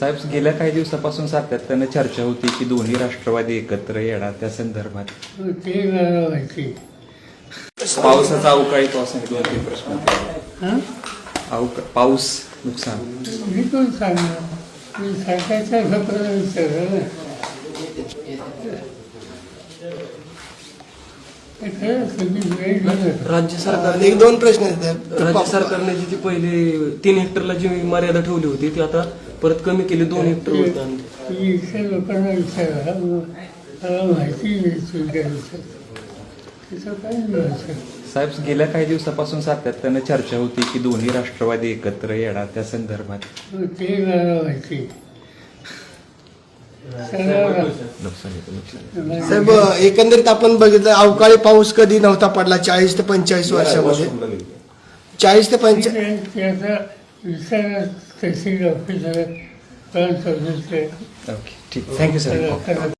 साहेब गेल्या काही दिवसापासून सातत्यानं चर्चा होती की दोन्ही राष्ट्रवादी एकत्र येणार त्या संदर्भात. ते मला माहिती पावसाचा अवकाळी पाऊस आणि दोन तीन प्रश्न हां? अवका पाऊस नुकसान. मी पण सांगणार? मी सरकारच्या लोकांना विचारलं ना. ते खरं सगळी वेळ गेलं राज्य सरकारने एक दोन प्रश्न आहेत. राज्य सरकारने जी ती पहिले तीन हेक्टरला जी मर्यादा ठेवली होती ती आता परत कमी केली दोन हेक्टर होत आणली. तुम्ही इथल्या लोकांना विचारा मग मला माहिती नाही तुमच्या विषयात तिचं काय मिळायचं साहेब गेल्या काही दिवसापासून सातत्यानं चर्चा होती की दोन्ही राष्ट्रवादी एकत्र येणार त्या संदर्भात. ते मला माहिती सगळं साहेब एकंदरीत आपण बघितलं अवकाळी पाऊस कधी नव्हता पडला चाळीस ते पंचेचाळीस वर्षामध्ये? चाळीस ते पंचे त्याचा Okay, Thank you ইউ